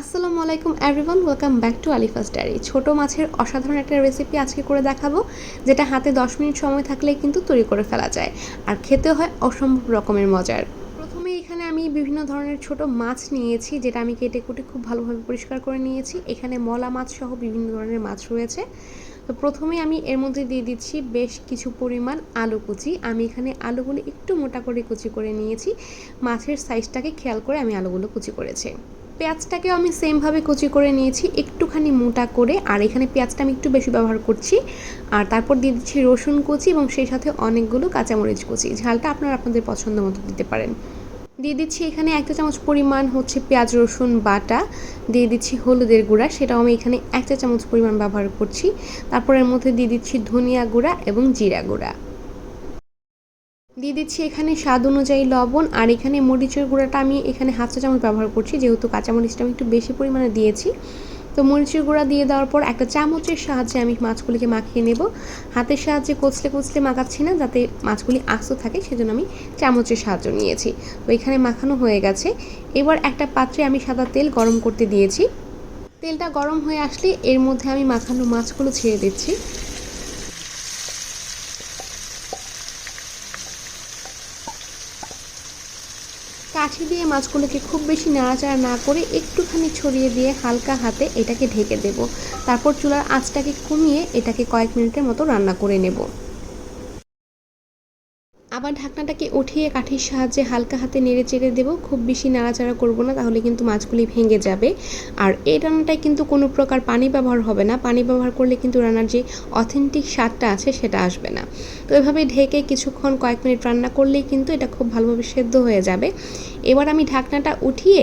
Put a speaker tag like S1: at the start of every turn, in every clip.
S1: আসসালামু আলাইকুম everyone welcome back to Alifa's diary ছোটো মাছের অসাধারণ একটা রেসিপি আজকে করে দেখাবো, যেটা হাতে দশ মিনিট সময় থাকলে কিন্তু তৈরি করে ফেলা যায় আর খেতে হয় অসম্ভব রকমের মজার। প্রথমে এখানে আমি বিভিন্ন ধরনের ছোট মাছ নিয়েছি, যেটা আমি কেটে কুটে খুব ভালোভাবে পরিষ্কার করে নিয়েছি। এখানে মলা মাছ সহ বিভিন্ন ধরনের মাছ রয়েছে। তো প্রথমে আমি এর মধ্যে দিয়ে দিচ্ছি বেশ কিছু পরিমাণ আলু কুচি। আমি এখানে আলুগুলো একটু মোটা করে কুচি করে নিয়েছি। মাছের সাইজটাকে খেয়াল করে আমি আলুগুলো কুচি করেছি। পেঁয়াজটাকেও আমি সেমভাবে কুচি করে নিয়েছি, একটুখানি মোটা করে। আর এখানে পেঁয়াজটা আমি একটু বেশি ব্যবহার করছি। আর তারপর দিয়ে দিচ্ছি রসুন কুচি এবং সেই সাথে অনেকগুলো কাঁচামরিচ কুচি। ঝালটা আপনারা আপনাদের পছন্দ মতো দিতে পারেন। দিয়ে দিচ্ছি এখানে একটা চামচ পরিমাণ হচ্ছে পেঁয়াজ, রসুন, বাটা। দিয়ে দিচ্ছি হলুদের গুঁড়া, সেটাও আমি এখানে একটা চামচ পরিমাণ ব্যবহার করছি। তারপর এর মধ্যে দিয়ে দিচ্ছি ধনিয়া গুঁড়া এবং জিরা গুঁড়া। দিয়ে দিচ্ছি এখানে স্বাদ অনুযায়ী লবণ, আর এখানে মরিচের গুঁড়াটা আমি এখানে হাফ চা চামচ ব্যবহার করছি, যেহেতু কাঁচামরিচটা আমি একটু বেশি পরিমাণে দিয়েছি। তো মরিচের গুঁড়া দিয়ে দেওয়ার পর একটা চামচের সাহায্যে আমি মাছগুলিকে মাখিয়ে নেব। হাতের সাহায্যে কচলে কচলে মাখাচ্ছি না, যাতে মাছগুলি আস্ত থাকে, সেজন্য আমি চামচের সাহায্য নিয়েছি। তো এখানে মাখানো হয়ে গেছে। এবার একটা পাত্রে আমি সাদা তেল গরম করতে দিয়েছি। তেলটা গরম হয়ে আসলে এর মধ্যে আমি মাখানো মাছগুলো ছেড়ে দিচ্ছি। কাঠি দিয়ে মাছগুলোকে খুব বেশি নাড়াচাড়া না করে একটুখানি ছড়িয়ে দিয়ে হালকা হাতে এটাকে ঢেকে দেব। তারপর চুলার আঁচটাকে কমিয়ে এটাকে কয়েক মিনিটের মতো রান্না করে নেব। আবার ঢাকনাটাকে উঠিয়ে কাঠির সাহায্যে হালকা হাতে নেড়ে চেড়ে দেবো। খুব বেশি নাড়াচাড়া করব না, তাহলে কিন্তু মাছগুলি ভেঙে যাবে। আর এই রান্নাটায় কিন্তু কোনো প্রকার পানি ব্যবহার হবে না। পানি ব্যবহার করলে কিন্তু রান্নার যে অথেন্টিক স্বাদটা আছে, সেটা আসবে না। তো এভাবে ঢেকে কিছুক্ষণ কয়েক মিনিট রান্না করলেই কিন্তু এটা খুব ভালোভাবে সেদ্ধ হয়ে যাবে। এবার আমি ঢাকনাটা উঠিয়ে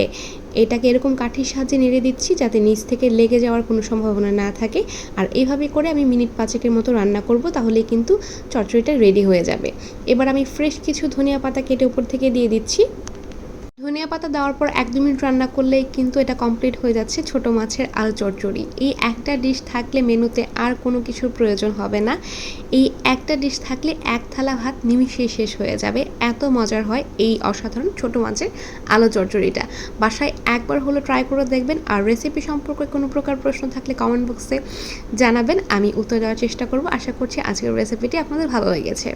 S1: এটাকে এরকম কাঠির সাহায্যে নেড়ে দিচ্ছি যাতে নিচ থেকে লেগে যাওয়ার কোনো সম্ভাবনা না থাকে। আর এইভাবে করে আমি মিনিট পাঁচেকের মতো রান্না করব তাহলে কিন্তু চচ্চড়িটা রেডি হয়ে যাবে। এবার আমি ফ্রেশ কিছু ধনিয়া পাতা কেটে উপর থেকে দিয়ে দিচ্ছি। ধনিয়া পাতা দেওয়ার পর এক দু মিনিট রান্না করলেই কিন্তু এটা কমপ্লিট হয়ে যাচ্ছে ছোট মাছের আলু চচ্চড়ি এই একটা ডিশ থাকলে মেনুতে আর কোনো কিছুর প্রয়োজন হবে না। এই একটা ডিশ থাকলে এক থালা ভাত নিমিশেই শেষ হয়ে যাবে। এত মজার হয় এই অসাধারণ ছোট মাছের আলু চচ্চড়িটা বাসায় একবার হলো ট্রাই করে দেখবেন আর রেসিপি সম্পর্কে কোনো প্রকার প্রশ্ন থাকলে কমেন্ট বক্সে জানাবেন। আমি উত্তর দেওয়ার চেষ্টা করব। আশা করছি আজকের রেসিপিটি আপনাদের ভালো লেগেছে।